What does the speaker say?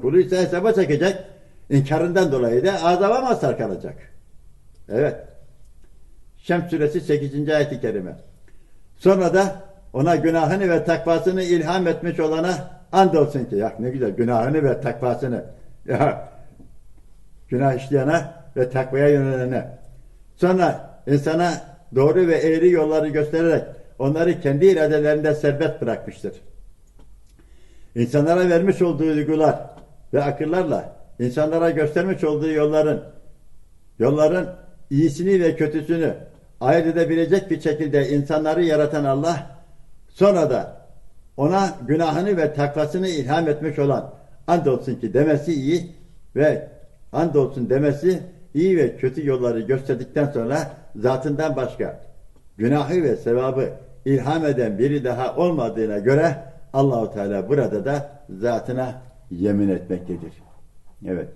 kuluysa hesaba çekecek. İnkarından dolayı da azaba mazhar kalacak. Evet. Şems suresi 8. ayet-i kerime. Sonra da ona günahını ve takvasını ilham etmiş olana andolsun ki ya ne güzel günahını ve takvasını ya günah işleyene ve takvaya yönelene sonra insana doğru ve eğri yolları göstererek onları kendi iradelerinde serbest bırakmıştır. İnsanlara vermiş olduğu duygular ve akıllarla insanlara göstermiş olduğu yolların yolların iyisini ve kötüsünü ayırt edebilecek bir şekilde insanları yaratan Allah sonra da ona günahını ve takvasını ilham etmiş olan andolsun ki demesi iyi ve andolsun demesi iyi ve kötü yolları gösterdikten sonra zatından başka günahı ve sevabı ilham eden biri daha olmadığına göre Allahu Teala burada da zatına yemin etmektedir. Evet.